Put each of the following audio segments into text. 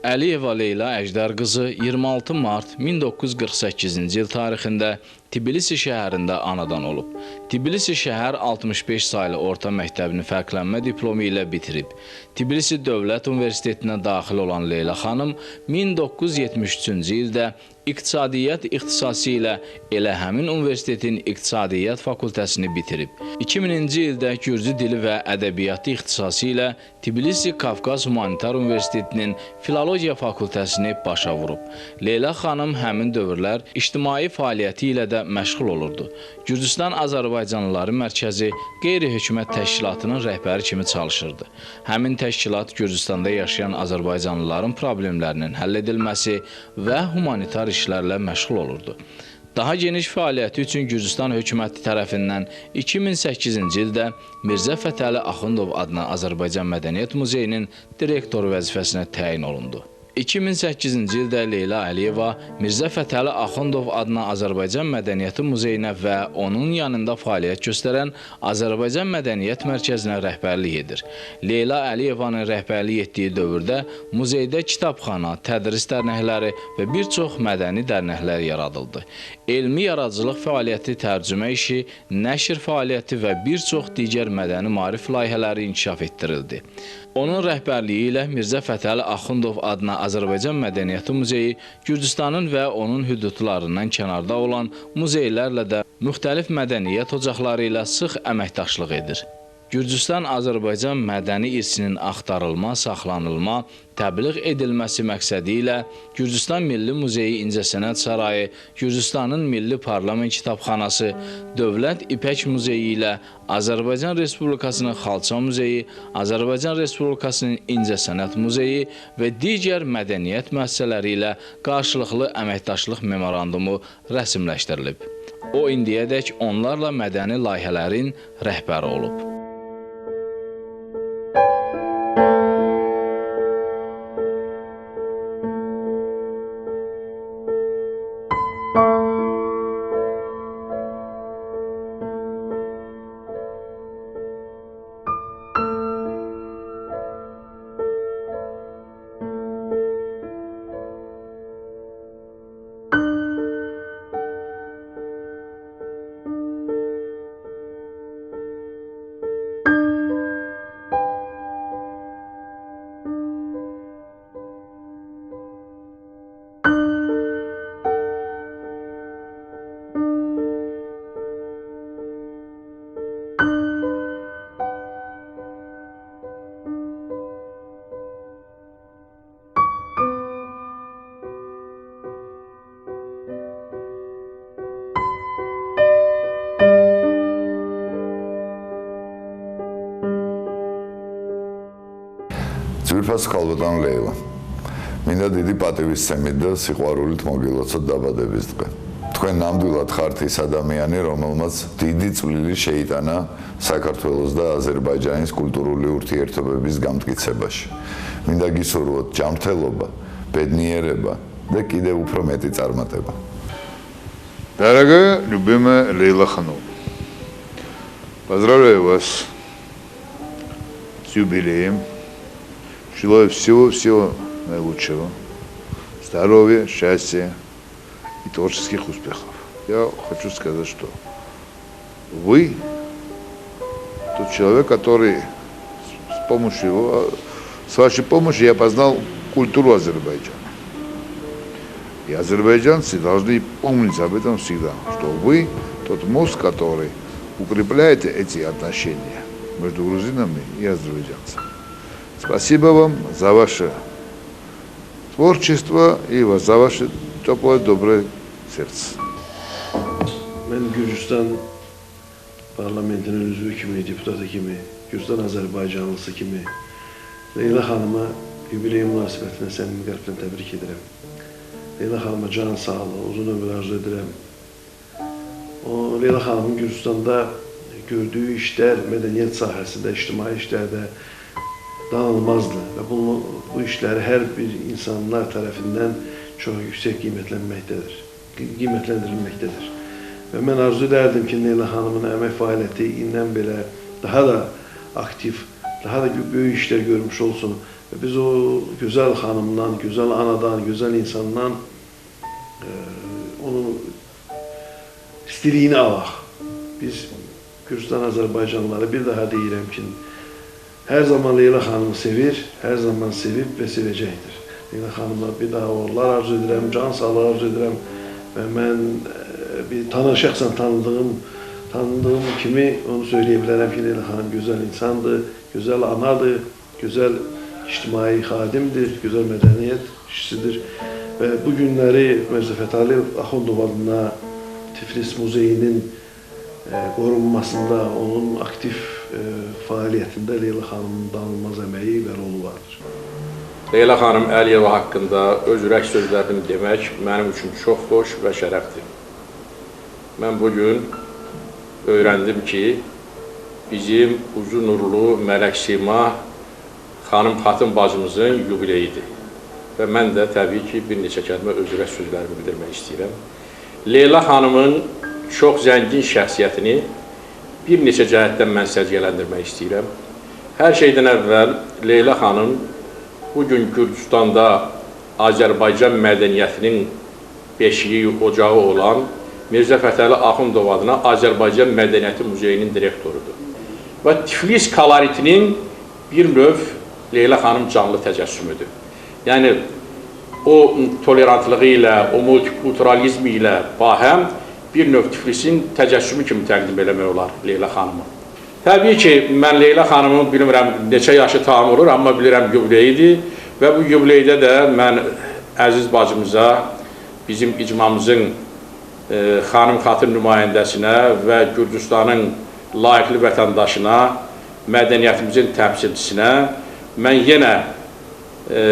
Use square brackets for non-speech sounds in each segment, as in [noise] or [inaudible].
Əliyeva Leyla Əjdər qızı 26 mart 1948-ci il tarixində Tbilisi şəhərində anadan olub. Tbilisi şəhər 65 saylı orta məktəbini fərqlənmə diplomu ilə bitirib. Tbilisi Dövlət Universitetinə daxil olan Leyla xanım 1973-cü ildə İqtisadiyyat ixtisası ilə elə həmin universitetin İqtisadiyyat fakültəsini bitirib. 2000-ci ildə Gürcü dili və ədəbiyyatı ixtisası ilə Tbilisi Qafqaz Humanitar Universitetinin Filologiya fakültəsini başa vurub. Leyla xanım həmin dövrlər ictimai fəaliyyəti ilə də məşğul olurdu. Gürcüstan Azərbaycanlıları Mərkəzi qeyri-hökumət təşkilatının rəhbəri kimi çalışırdı. Həmin təşkilat Gürcüstanda yaşayan azərbaycanlıların problemlərinin həll edilməsi və humanitar işlərlə məşğul olurdu. Daha geniş fəaliyyəti üçün Gürcüstan hökuməti tərəfindən 2008-ci ildə Mirzə Fətəli Axundov adına Azərbaycan Mədəniyyət Muzeyinin direktoru vəzifəsinə təyin olundu. 2008-ci ildə Leyla Əliyeva Mirzə Fətəli Axundov adına Azərbaycan Mədəniyyəti Muzeyinə və onun yanında fəaliyyət göstərən Azərbaycan Mədəniyyət Mərkəzinə rəhbərlik edir. Leyla Əliyevanın rəhbərlik etdiyi dövrdə muzeydə kitabxana, tədris dərnəkləri və bir çox mədəni dərnəklər yaradıldı. Elmi yaradıcılıq fəaliyyəti, tərcümə işi, nəşr fəaliyyəti və bir çox digər mədəni maarif layihələri inkişaf etdirildi. Onun rəhbərliyi ilə Mirzə Fətəli Axundov adına Azərbaycan Mədəniyyəti Muzeyi Gürcüstanın və onun hüdudlarından kənarda olan muzeylərlə də müxtəlif mədəniyyət ocaqları ilə sıx əməkdaşlıq edir. Gürcüstan Azərbaycan mədəni irsinin axtarılma, saxlanılma, təbliğ edilməsi məqsədi ilə Gürcüstan Milli Muzeyi İncəsənət Sarayı, Gürcüstanın Milli Parlament Kitabxanası, Dövlət İpək Muzeyi ilə Azərbaycan Respublikasının Xalça Muzeyi, Azərbaycan Respublikasının İncəsənət Muzeyi və digər mədəniyyət müəssisələri ilə qarşılıqlı əməkdaşlıq memorandumu rəsmiləşdirilib. O indiyədək onlarla mədəni layihələrin rəhbəri olub. ძვირფას ქალბატონ ლეილა. მინდა დიდი პატივისცემით და სიყვარულით მოგილოცოთ დაბადების დღე. თქვენ ნამდვილად ხართ ის ადამიანი, რომელმაც დიდი წვლილი შეიტანა საქართველოს და აზერბაიჯანის კულტურული ურთიერთობების გამტკიცებაში. მინდა გისურვოთ ჯანმრთელობა, ბედნიერება და კიდევ უფრო მეტი წარმატება. Дорогая, любимая Лейла Ханум, поздравляю вас с юбилеем. Желаю всего-всего наилучшего. Здоровья, счастья и творческих успехов. Я хочу сказать, что вы тот человек, который с помощью его, с вашей помощью я познал культуру Азербайджана. И азербайджанцы должны помнить об этом всегда, что вы тот мост, который укрепляет эти отношения между грузинами и азербайджанцами. Спасибо вам за ваше творчество и за ваше теплое, доброе сердце. Mən Gürcüstan parlamentinin üzvü kimi, deputatı kimi, Gürcüstan Azərbaycanlısı kimi Leyla xanıma yubiley münasibətinə səmimi qəlbdən təbrik edirəm. Leyla xanıma can sağlığı, uzun ömür arzu edirəm. O Leyla xanımın Gürcüstanda gördüyü işlər mədəniyyət sahəsində, ictimai işlərdə danılmazdı və bunu, bu işləri hər bir insanlar tərəfindən çox yüksək qiymətlənməkdədir, qiymətləndirilməkdədir. Və mən arzu edərdim ki, Leyla xanımın əmək fəaliyyəti indən belə daha da aktiv, daha da böyük işlər görmüş olsun Və biz o gözəl xanımdan, gözəl anadan, gözəl insandan e, onun istiliyini alaq. Biz Gürcistan Azərbaycanlıları bir daha deyirəm ki, hər zaman Leyla xanımı sevir, hər zaman sevib və sevəcəkdir. Leyla xanıma bir daha uğurlar arzu edirəm, can sağlığı arzu edirəm və mən e, bir tanı şəxsən tanıdığım tanıdığım kimi onu söyləyə bilərəm ki, Leyla xanım gözəl insandır, gözəl anadır, gözəl ictimai xadimdir, gözəl mədəniyyət işçisidir və bu günləri Mirzə Fətali Axundov adına Tiflis Muzeyinin e, qorunmasında, onun aktiv e, fəaliyyətində Leyla xanımın danılmaz əməyi və rolu vardır. Leyla xanım Əliyeva haqqında öz ürək sözlərini demək mənim üçün çox xoş və şərəfdir. Mən bu gün öyrəndim ki, bizim uzun nurlu Mələk Sima xanım Xatın bacımızın yubileyidir. Və mən də təbii ki, bir neçə kəlmə öz ürək sözlərimi bildirmək istəyirəm. Leyla xanımın çox zəngin şəxsiyyətini bir neçə cəhətdən mən səciyyələndirmək istəyirəm. Hər şeydən əvvəl Leyla xanım bu gün Gürcüstanda Azərbaycan mədəniyyətinin beşiyi, ocağı olan Mirzə Fətəli Axundov adına Azərbaycan Mədəniyyəti Muzeyinin direktorudur. Və Tiflis koloritinin bir növ Leyla xanım canlı təcəssümüdür. Yəni o tolerantlığı ilə, o multikulturalizmi ilə bahəm bir növ Tiflisin təcəssümü kimi təqdim eləmək olar Leyla xanımı. Təbii ki, mən Leyla xanımın bilmirəm neçə yaşı tam olur, amma bilirəm yubileyidir və bu yubileydə də mən əziz bacımıza, bizim icmamızın e, xanım xatın nümayəndəsinə və Gürcüstanın layiqli vətəndaşına, mədəniyyətimizin təmsilçisinə mən yenə e,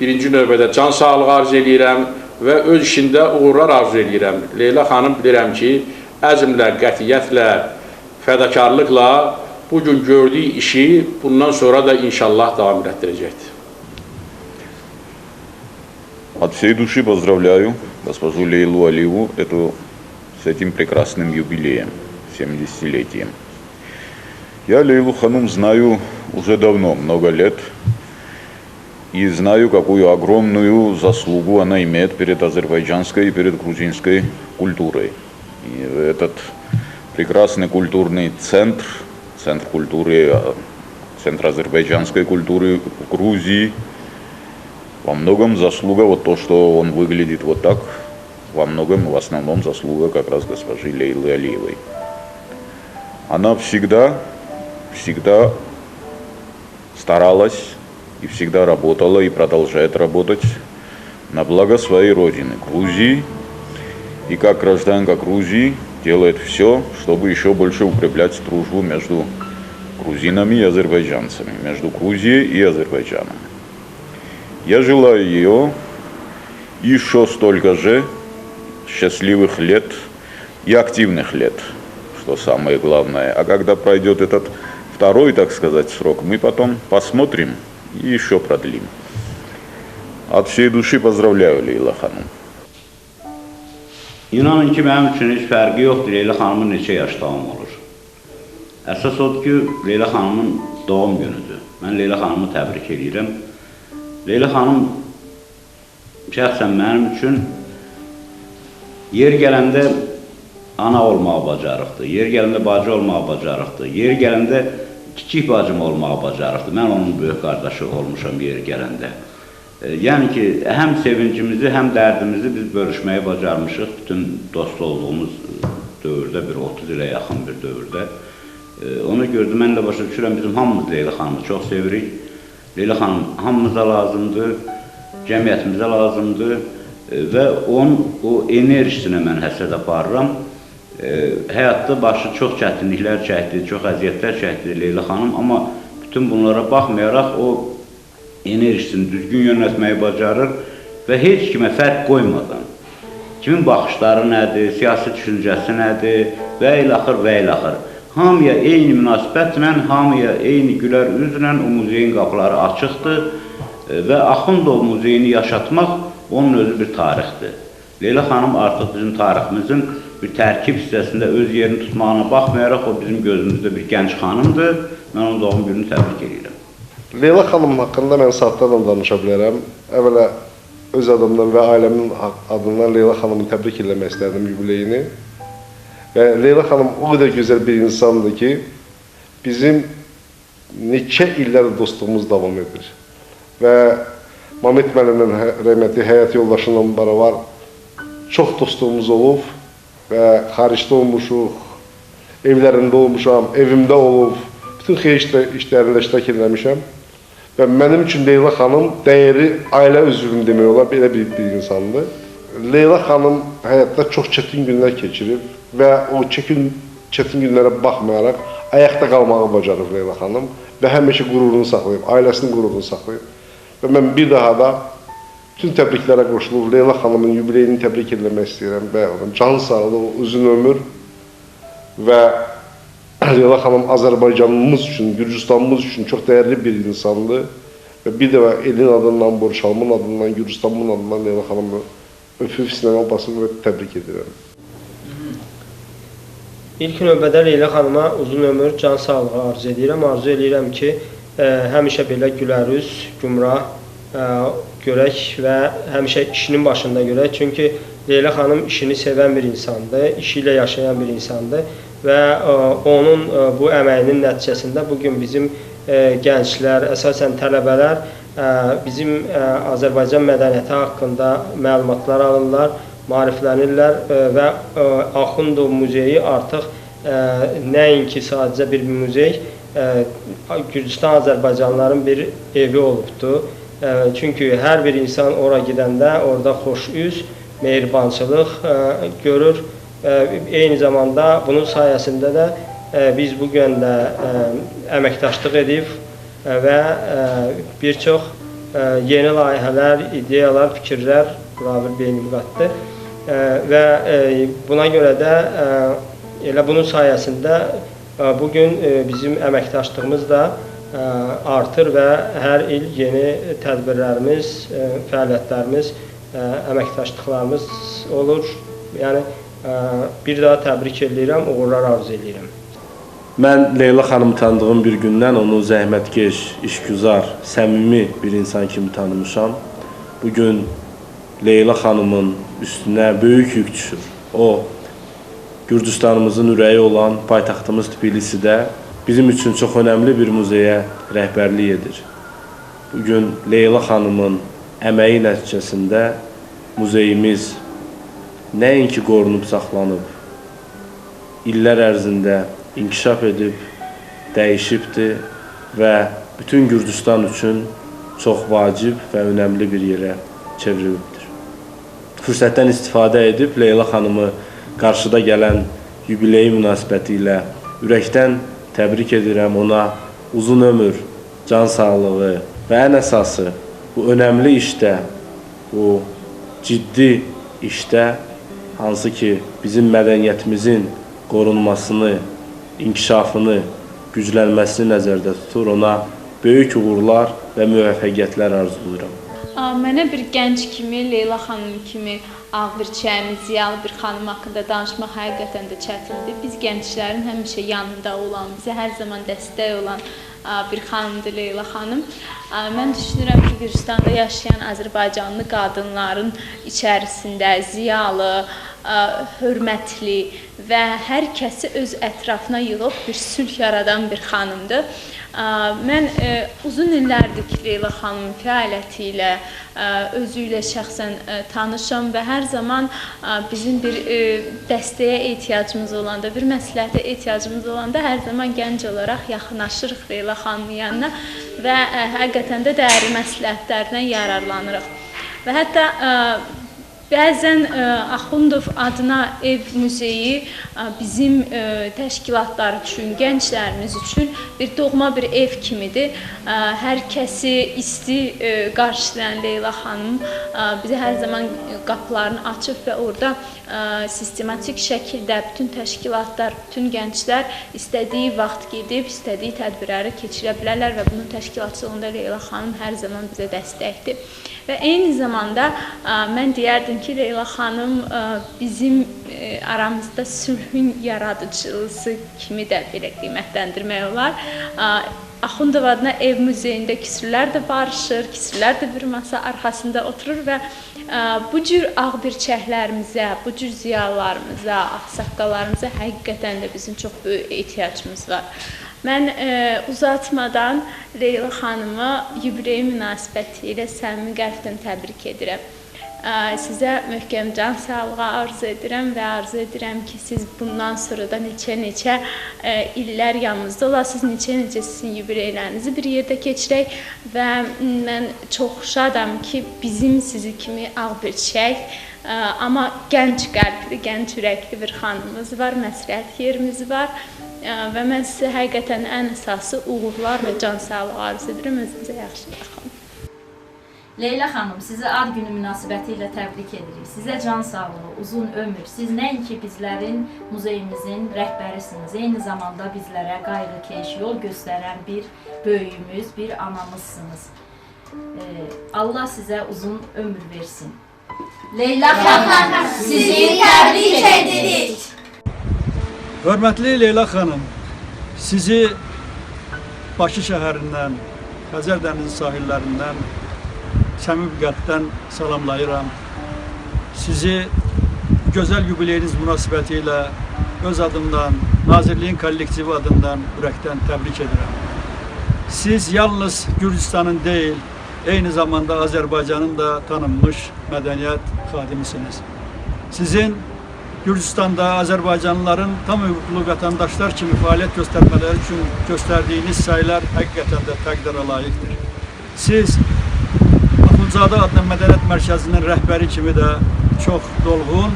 birinci növbədə can sağlığı arzu eləyirəm və öz işində uğurlar arzu eləyirəm. Leyla xanım bilirəm ki, əzmlə, qətiyyətlə, fədakarlıqla bu gün gördüyü işi bundan sonra da inşallah davam etdirəcəkdir. От всей души поздравляю госпожу Лейлу Алиеву эту, с этим прекрасным юбилеем, 70-летием. Я Лейлу Ханум знаю уже давно, много лет, и знаю, какую огромную заслугу она имеет перед азербайджанской и перед грузинской культурой. И этот прекрасный культурный центр, центр культуры, а, центр азербайджанской культуры Грузии – во многом заслуга вот то, что он выглядит вот так, во многом, в основном заслуга как раз госпожи Лейлы Алиевой. Она всегда, всегда старалась и всегда работала и продолжает работать на благо своей родины, Грузии. И как гражданка Грузии делает все, чтобы еще больше укреплять дружбу между грузинами и азербайджанцами, между Грузией и Азербайджаном. Я желаю ее еще столько же счастливых лет и активных лет, что самое главное. А когда пройдет этот второй, так сказать, срок, мы потом посмотрим и еще продлим. От всей души поздравляю Лейла Ханум. İnanın ki, mənim üçün heç fərqi yoxdur Leyla xanımın neçə yaş tamam olur. Əsas odur ki, Leyla xanımın doğum günüdür. Mən Leyla xanımı təbrik edirəm. Leyla xanım şəxsən mənim üçün yer gələndə ana olmağı bacarıqdır, yer gələndə bacı olmağı bacarıqdır, yer gələndə kiçik bacım olmağı bacarıqdır. Mən onun böyük qardaşı olmuşam yer gələndə. E, Yəni ki, həm sevincimizi, həm dərdimizi biz bölüşməyi bacarmışıq bütün dost olduğumuz dövrdə, bir 30 ilə yaxın bir dövrdə. E, Ona görə mən də başa düşürəm, bizim hamımız Leyla xanımı çox sevirik. Leyla xanım hamımıza lazımdır, cəmiyyətimizə lazımdır e, və onun o enerjisinə mən həsəd aparıram. E, həyatda başı çox çətinliklər çəkdi, çox əziyyətlər çəkdi Leyla xanım, amma bütün bunlara baxmayaraq o enerjisini düzgün yönətməyi bacarır və heç kimə fərq qoymadan kimin baxışları nədir, siyasi düşüncəsi nədir və ilaxır və ilaxır. Hamıya eyni münasibətlə, hamıya eyni gülər üzlə o muzeyin qapıları açıqdır e, və Axundov muzeyini yaşatmaq onun özü bir tarixdir. Leyla xanım artıq bizim tariximizin bir tərkib hissəsində öz yerini tutmağına baxmayaraq o bizim gözümüzdə bir gənc xanımdır. Mən onun doğum gününü təbrik edirəm. Leyla xanım haqqında mən saatlarla danışa bilərəm. Əvvəla öz adımdan və ailəmin adından Leyla xanımı təbrik eləmək istərdim yubileyini. Və Leyla xanım o qədər gözəl bir insandır ki, bizim neçə illər dostluğumuz davam edir. Və Mamet müəllimlə rəhmətli həyat yoldaşımla beraber çox dostluğumuz olub və xaricdə olmuşuq, evlərində olmuşam, evimdə olub, bütün xeyir işlə- işlərində iştirak eləmişəm. Və mənim Leyla xanım dəyəri ailə üzvüm demək olar bir, bir insandır. Leyla xanım həyatda çox çətin günlər keçirib və o çətin çətin günlərə baxmayaraq ayaqda qalmağı bacarıb Leyla xanım və həmişə qürurunu saxlayıb, ailəsinin qürurunu saxlayıb. Və mən bir daha da bütün təbriklərə qoşulub Leyla xanımın yubileyini təbrik etmək istəyirəm onun can sağlığı, uzun ömür və [clears throat] Leyla xanım Azərbaycanımız üçün, Gürcüstanımız üçün çox dəyərli bir insandır və bir dəfə elin adından, Borçalımın adından, Gürcüstanımın adından Leyla xanımı öpüb sinəmə basıb və təbrik edirəm. İlk növbədə Leyla xanıma uzun ömür, can sağlığı arzu edirəm. Arzu edirəm ki, ə, həmişə belə gülərüz, gümrah görək və həmişə işinin başında görək. Çünki Leyla xanım işini sevən bir insandır, işi ilə yaşayan bir insandır və ə, onun ə, bu əməyinin nəticəsində bu gün bizim ə, gənclər, əsasən tələbələr bizim Azərbaycan mədəniyyəti haqqında məlumatlar alırlar maariflənirlər və Axundov muzeyi artıq nəinki sadəcə bir muzey, Gürcüstan Azərbaycanlıların bir evi olubdu. Ə, Çünki hər bir insan ora gedəndə orada xoş üz, mehribançılıq ə, görür. Ə, Eyni zamanda bunun sayəsində də ə, biz bu gün də əməkdaşlıq edib ə, və bir yeni layihələr, ideyalar, fikirlər Rabir beynimi qatdı. Və buna görə də elə bunun sayəsində bu gün bizim əməkdaşlığımız da artır və hər il yeni tədbirlərimiz, ə, fəaliyyətlərimiz, ə, əməkdaşlıqlarımız olur. Yəni bir daha təbrik edirəm, uğurlar arzu edirəm. Mən Leyla xanımı tanıdığım bir gündən onu zəhmətkeş, işgüzar, səmimi bir insan kimi tanımışam. Bu gün Leyla xanımın üstünə böyük yük düşür. O Gürcüstanımızın ürəyi olan paytaxtımız Tbilisidə bizim üçün çox önəmli bir muzeyə rəhbərlik edir. Bu gün Leyla xanımın əməyi nəticəsində muzeyimiz nəinki qorunub saxlanıb, illər ərzində inkişaf edib, dəyişibdir və bütün Gürcüstan üçün çox vacib və önəmli bir yerə çevrilibdir. Fürsətdən istifadə edib Leyla xanımı qarşıda gələn yubileyi münasibəti ilə ürəkdən təbrik edirəm. Ona uzun ömür, can sağlığı və ən əsası bu önəmli işdə, bu ciddi işdə hansı ki bizim mədəniyyətimizin qorunmasını, inkişafını, güclənməsini nəzərdə tutur. Ona böyük uğurlar və müvəffəqiyyətlər arzulayıram. Mənə bir gənc kimi, Leyla xanım kimi ağır çəyəmi, ziyalı bir xanım haqqında danışmaq həqiqətən də çətindir. Biz gənclərin həmişə yanında olan, bizə hər zaman dəstək olan bir xanımdır Leyla xanım. Mən düşünürəm ki, Gürcüstanda yaşayan Azərbaycanlı qadınların içərisində ziyalı, hörmətli və hər kəsi öz ətrafına yığıb bir sülh yaradan bir xanımdır. Mən e, uzun illərdir Leyla xanımın fəaliyyəti ilə, e, özü ilə şəxsən e, tanışam və hər zaman bizim bir dəstəyə ehtiyacımız olanda, bir məsləhətə ehtiyacımız olanda hər zaman gənc olaraq yaxınlaşırıq Leyla xanımın yanına və həqiqətən də dəyərli məsləhətlərdən yararlanırıq. Və hətta Bəzən ə, Axundov adına ev muzeyi ə, bizim ə, təşkilatlar üçün, gənclərimiz üçün bir doğma bir ev kimidir. Ə, Hər kəsi isti ə, qarşılayan Leyla xanım ə, bizə hər zaman qapılarını açıb və orada ə, sistematik şəkildə bütün təşkilatlar, bütün gənclər istədiyi vaxt gedib, istədiyi tədbirləri keçirə bilərlər və bunun təşkilatçılığında Leyla xanım hər zaman bizə dəstəkdir. Və eyni zamanda ə, mən deyərdim ki, Leyla xanım ə, bizim ə, aramızda sülhün yaradıcısı kimi də belə qiymətləndirmək olar. Axundov adına ev muzeyində küsürlər də barışır, küsürlər də bir masa arxasında oturur və ə, bu cür ağbirçəklərimizə, bu cür ziyalılarımıza, ağsaqqallarımıza həqiqətən də bizim çox böyük ehtiyacımız var. Mən uzatmadan Leyla xanımı yubiley münasibəti ilə səmimi qəlbdən təbrik edirəm. Ə, Sizə möhkəm can sağlığı arzu edirəm və arzu edirəm ki, siz bundan sonra da neçə-neçə ə, illər yanımızda olasınız, neçə-neçə sizin yubileylərinizi bir yerdə keçirək və mən çox şadam ki, bizim sizi kimi ağbirçək, ə, amma gənc qəlbli, gənc ürəkli bir xanımımız var, məsləhət yerimiz var. Ə, Və mən sizə həqiqətən ən əsası uğurlar və can sağlığı arzu edirəm. Özünüzə yaxşı baxın. Leyla xanım, sizi ad günü münasibəti ilə təbrik edirik. Sizə can sağlığı, uzun ömür. Siz nəinki bizlərin, muzeyimizin rəhbərisiniz, eyni zamanda bizlərə qayğı-keş, yol göstərən bir böyüyümüz, bir anamızsınız. Ee, Allah sizə uzun ömür versin. Leyla xanım, sizi təbrik edirik. Hörmətli Leyla xanım, sizi Bakı şəhərindən, Xəzər dənizi sahillərindən səmimi qəlbdən salamlayıram. Sizi gözəl yubileyiniz münasibəti ilə öz adımdan, Nazirliyin kollektivi adından ürəkdən təbrik edirəm. Siz yalnız Gürcüstanın deyil, eyni zamanda Azərbaycanın da tanınmış mədəniyyət xadimisiniz. Sizin Gürcüstanda Azərbaycanlıların tam hüquqlu vətəndaşlar kimi fəaliyyət göstərmələri üçün göstərdiyiniz saylar həqiqətən də təqdirə layiqdir. Siz Axundzadə adlı mədəniyyət mərkəzinin rəhbəri kimi də çox dolğun,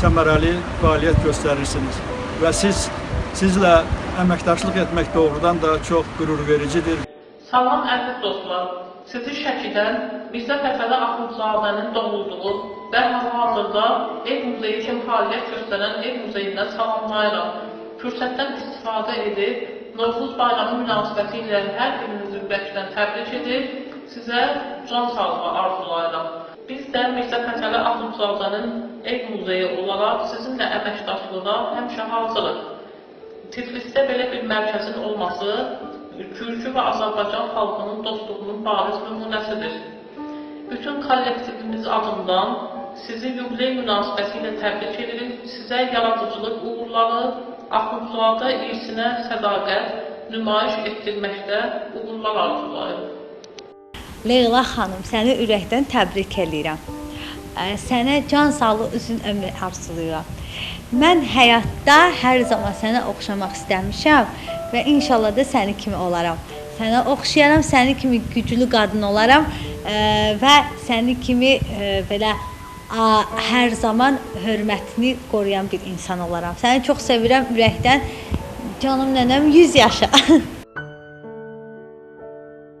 səmərəli fəaliyyət göstərirsiniz və siz sizlə əməkdaşlıq etmək doğrudan da çox qürur vericidir. Salam əziz dostlar. Sizi Şəkidən Mirzə Fətəli Axundzadənin doğulduğu və hal-hazırda ev muzeyi kimi fəaliyyət göstərən ev muzeyindən salamlayıram. Fürsətdən istifadə edib Novruz bayramı münasibəti ilə hər birinizi ürəkdən təbrik edib sizə can sağlığı arzulayıram. Biz də Mirzə Fətəli Axundzadənin ev muzeyi olaraq sizinlə əməkdaşlığa həmişə hazırıq. Tiflisdə belə bir mərkəzin olması Gürcü və Azərbaycan xalqının dostluğunun bariz nümunəsidir. Bütün kollektivimiz adından sizi yubiley münasibəti ilə təbrik edirik. Sizə yaradıcılıq uğurları, Axundzadə irsinə sədaqət nümayiş etdirməkdə uğurlar arzulayırıq. Leyla xanım, səni ürəkdən təbrik eləyirəm. Sənə can sağlığı, uzun ömür arzulayıram. Mən həyatda hər zaman sənə oxşamaq istəmişəm və inşallah da səni kimi olaram. Sənə oxşayaram, səni kimi güclü qadın olaram və səni kimi belə hər zaman hörmətini qoruyan bir insan olaram. Səni çox sevirəm ürəkdən. Canım nənəm 100 yaşa. [laughs]